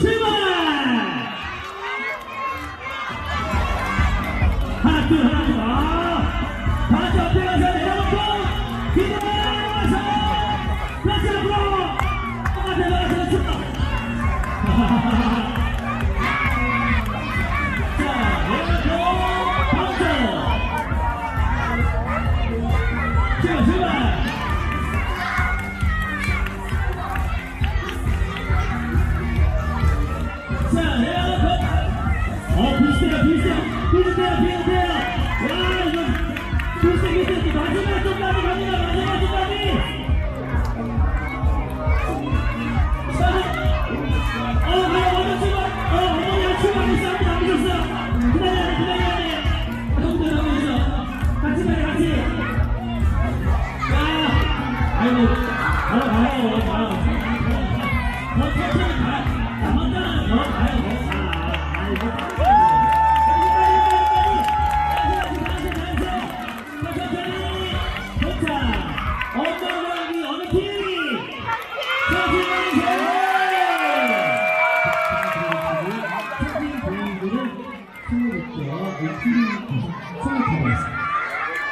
출발! 하나, 둘, 하나, 비슷해요, 비슷해요. 야, 이거 비슷해, 비슷해. 마지막 쪽까지 갑니다, 마지막 어. 어, 있어. 같이 가요, 같이. 야, 아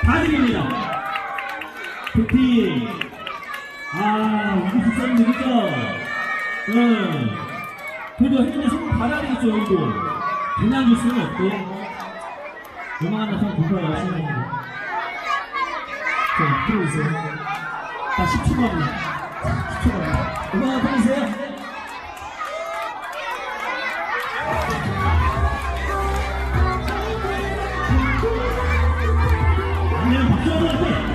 다드립니다. 두팀. 아, 이거 비싼 일이죠? 응. 그래도 혜진이 선물 받아야 되겠죠, 이거. 그냥 줄 수는 없고. 음악 하나 더 공부하고 하시는 겁니다. 자, 들어오세요. 자, 10초만. 10초만. 음악 하나 들어오세요. 거예요.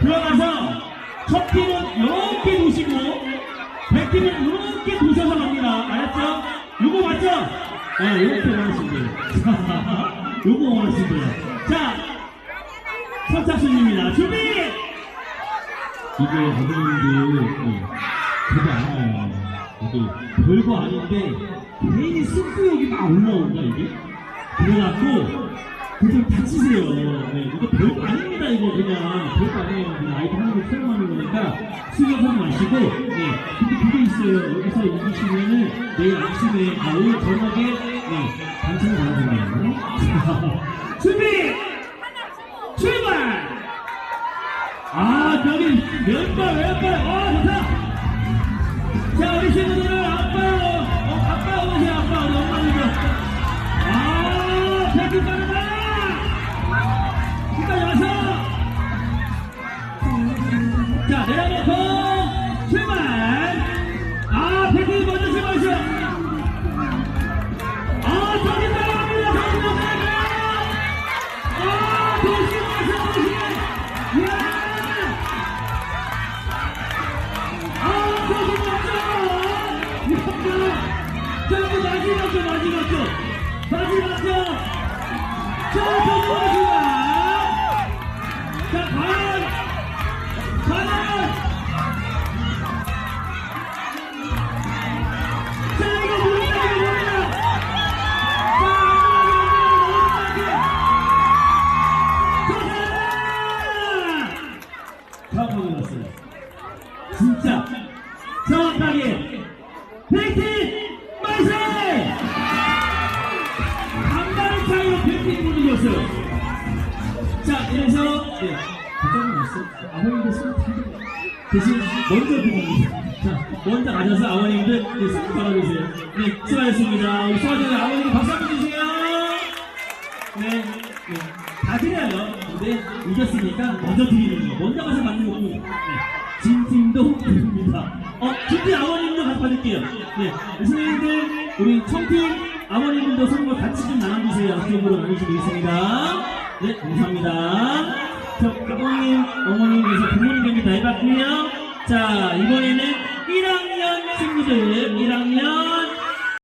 들어가서 첫 팀은 이렇게 도시고 백 팀은 이렇게 알았죠? 요거 맞죠? 네, 이렇게 원하신대요. 요거 원하신대요. 자, 선착순입니다. 준비! 이게 아버님들 그거 알아요. 이게 별거 아닌데 괜히 승부욕이 막 올라온다 이게. 그래갖고 그좀 다치세요. 네, 이거 별거 아 이거 그냥 별거 아니에요. 그냥 아이들 하는 거 체험하는 거니까 수격하지 마시고 네, 근데 그게 있어요. 여기서 이기시면은 내일 아침에 아 오늘 저녁에 네 당첨 받아보네요. 준비 출발. 아, 저기 왼발, 어, 좋다. 자, 우리 친구들 이래서 네, 부장님 있어. 아버님들 손 대신 먼저 드립니다. 자, 먼저 가셔서 아버님들 네, 손 받아주세요. 네, 수고하셨습니다. 우리 수고하셨는 아버님 박수 한번 주세요. 네, 네. 다 드려요. 근데 이겼으니까 먼저 드리는 거. 먼저 가서 맞는 거고. 네. 진 팀도 드립니다. 어, 진팀 아버님도 같이 받을게요. 네. 선생님들, 우리 청팀 아버님들도 선물 같이 좀 나눠주세요. 앞쪽으로 나누시겠습니다. 네, 감사합니다. 저, 아버님, 어머님, 그래서 부모님 경기 다 해봤고요. 자, 이번에는 1학년 친구들, 1학년